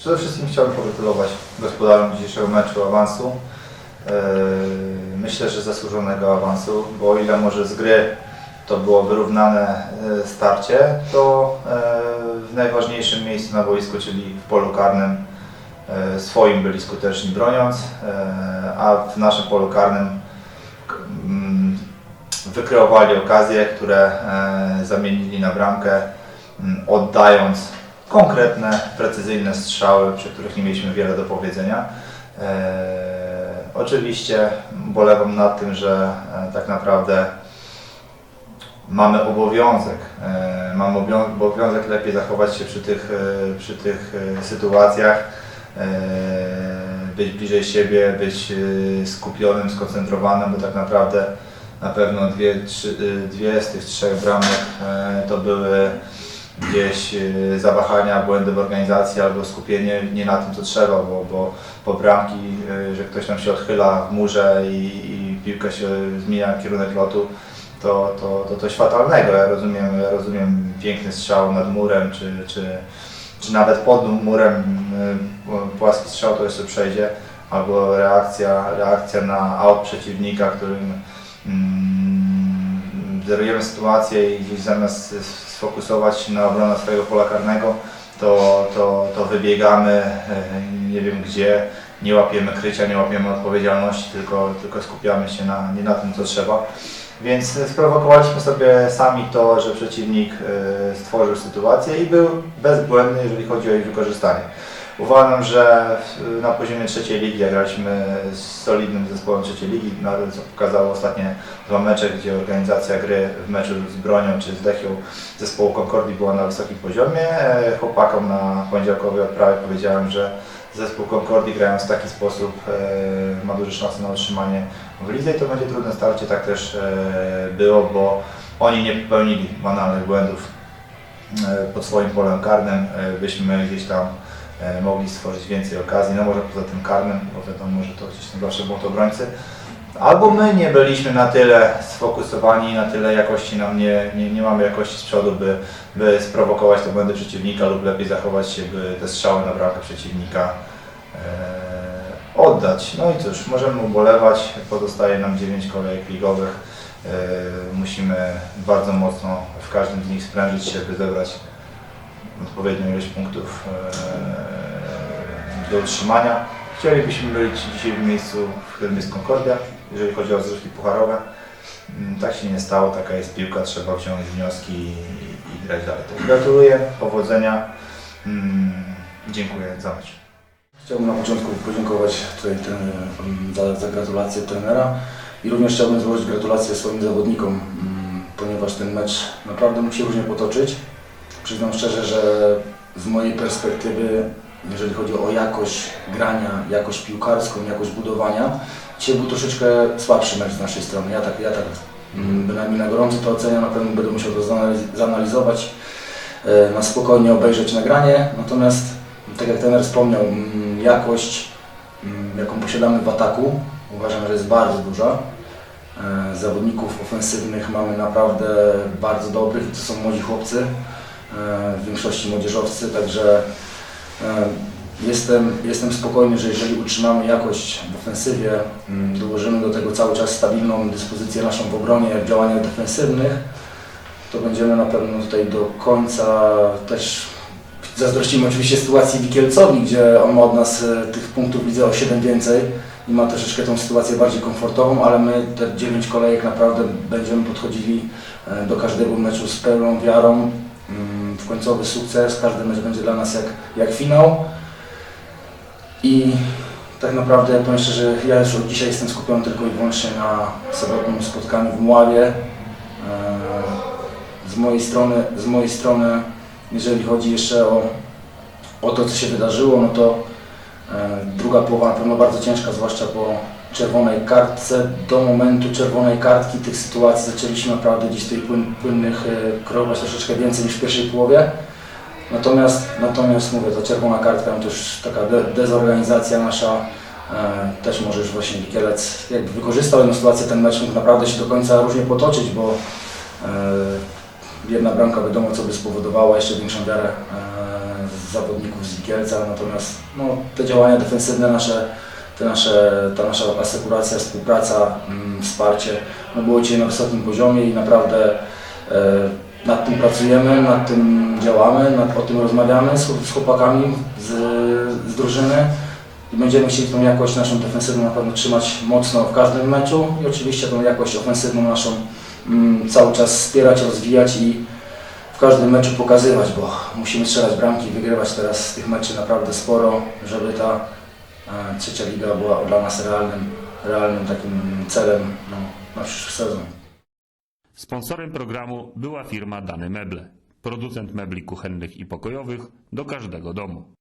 Przede wszystkim chciałbym pogratulować gospodarom dzisiejszego meczu awansu. E, Myślę, że zasłużonego awansu, bo o ile może z gry to było wyrównane e, starcie, to e, w najważniejszym miejscu na boisku, czyli w polu karnym, swoim byli skuteczni broniąc, a w naszym polu karnym mm, wykreowali okazje, które zamienili na bramkę, mm, oddając konkretne, precyzyjne strzały, przy których nie mieliśmy wiele do powiedzenia. E, oczywiście bolewam nad tym, że e, tak naprawdę mamy obowiązek, e, mamy obowią- obowiązek lepiej zachować się przy tych, przy tych sytuacjach, być bliżej siebie, być skupionym, skoncentrowanym, bo tak naprawdę na pewno dwie, trzy, dwie z tych trzech bramek to były gdzieś e, zawahania, błędy w organizacji albo skupienie nie na tym, co trzeba, bo, bo po bramki, e, że ktoś nam się odchyla w murze i, i piłka się zmienia kierunek lotu, to, to, to coś fatalnego. Ja rozumiem, ja rozumiem piękny strzał nad murem, czy, czy, czy nawet pod murem e, płaski strzał to jeszcze przejdzie, albo reakcja, reakcja na aut przeciwnika, którym mm, zerujemy sytuację i gdzieś zamiast sfokusować się na obronę swojego pola karnego, to, to, to wybiegamy e, nie wiem gdzie, nie łapiemy krycia, nie łapiemy odpowiedzialności, tylko, tylko skupiamy się na, nie na tym, co trzeba. Więc sprowokowaliśmy sobie sami to, że przeciwnik e, stworzył sytuację i był bezbłędny, jeżeli chodzi o jej wykorzystanie. Uważam, że na poziomie trzeciej ligi, jak graliśmy z solidnym zespołem trzeciej ligi, nawet co pokazało ostatnie dwa mecze, gdzie organizacja gry w meczu z Bronią czy z Lechią zespołu Concordii była na wysokim poziomie. Chłopakom na poniedziałkowej odprawie powiedziałem, że zespół Concordii grając w taki sposób e, ma duże szanse na utrzymanie w lidze i to będzie trudne starcie, tak też e, było, bo oni nie popełnili banalnych błędów e, pod swoim polem karnym, byśmy gdzieś tam mogli stworzyć więcej okazji, no może poza tym karnym, bo wiadomo, że to gdzieś tam zawsze to obrońcy. Albo my nie byliśmy na tyle sfokusowani, na tyle jakości nam nie, nie, nie mamy jakości z przodu, by, by sprowokować te błędy przeciwnika lub lepiej zachować się, by te strzały na bramkę przeciwnika e, oddać. No i cóż, możemy ubolewać, pozostaje nam 9 kolejek ligowych. E, musimy bardzo mocno w każdym z nich sprężyć się, by zebrać odpowiednią ilość punktów e, do utrzymania. Chcielibyśmy być dzisiaj w miejscu, w którym jest Concordia, jeżeli chodzi o rozrywki pucharowe. Mm, Tak się nie stało, taka jest piłka, trzeba wziąć wnioski i, i grać dalej. To gratuluję, powodzenia, mm, dziękuję za mecz. Chciałbym na początku podziękować tutaj ten, mm, za, za gratulacje trenera i również chciałbym złożyć gratulacje swoim zawodnikom, ponieważ ten mecz naprawdę mógł się różnie potoczyć. Przyznam szczerze, że z mojej perspektywy, jeżeli chodzi o jakość grania, jakość piłkarską, jakość budowania, dzisiaj był troszeczkę słabszy mecz z naszej strony. Ja tak, ja tak mm, bynajmniej na gorąco to oceniam, na pewno będę musiał to zanaliz- zanalizować, e, na spokojnie obejrzeć nagranie, natomiast tak jak trener wspomniał, mm, jakość, mm, jaką posiadamy w ataku, uważam, że jest bardzo duża. E, Zawodników ofensywnych mamy naprawdę bardzo dobrych, to są młodzi chłopcy, w większości młodzieżowcy, także e, jestem, jestem spokojny, że jeżeli utrzymamy jakość w ofensywie, mm, dołożymy do tego cały czas stabilną dyspozycję naszą w obronie, w działaniach defensywnych, to będziemy na pewno tutaj do końca też Zazdrościmy oczywiście sytuacji Wikielcowi, gdzie on ma od nas e, tych punktów widzę o 7 więcej i ma troszeczkę tą sytuację bardziej komfortową, ale my te 9 kolejek naprawdę będziemy podchodzili e, do każdego meczu z pełną wiarą. Mm, końcowy sukces. Każdy mecz będzie dla nas jak, jak finał. I tak naprawdę powiem szczerze, ja już od dzisiaj jestem skupiony tylko i wyłącznie na sobotnim spotkaniu w Mławie. E, Z mojej strony, z mojej strony jeżeli chodzi jeszcze o, o to, co się wydarzyło, no to e, druga połowa na pewno bardzo ciężka, zwłaszcza po czerwonej kartce. Do momentu czerwonej kartki tych sytuacji zaczęliśmy naprawdę gdzieś tutaj płyn, płynnych e, kreować troszeczkę więcej niż w pierwszej połowie. Natomiast, natomiast mówię, ta czerwona kartka, to już taka de, dezorganizacja nasza, e, też może już właśnie Wikielec jakby wykorzystał jedną sytuację, ten mecz mógł naprawdę się do końca różnie potoczyć, bo e, jedna bramka wiadomo co by spowodowała jeszcze większą wiarę e, zawodników z Wikielca, natomiast no, te działania defensywne nasze, te nasze, ta nasza asekuracja, współpraca, mm, wsparcie no, było dzisiaj na wysokim poziomie i naprawdę e, nad tym pracujemy, nad tym działamy, nad, o tym rozmawiamy z, z chłopakami z, z drużyny i będziemy chcieli tą jakość naszą defensywną na pewno trzymać mocno w każdym meczu i oczywiście tą jakość ofensywną naszą mm, cały czas wspierać, rozwijać i w każdym meczu pokazywać, bo musimy strzelać bramki, wygrywać teraz tych meczy naprawdę sporo, żeby ta trzecia liga była dla nas realnym, realnym takim celem no, na przyszły sezon. Sponsorem programu była firma Dane Meble, producent mebli kuchennych i pokojowych do każdego domu.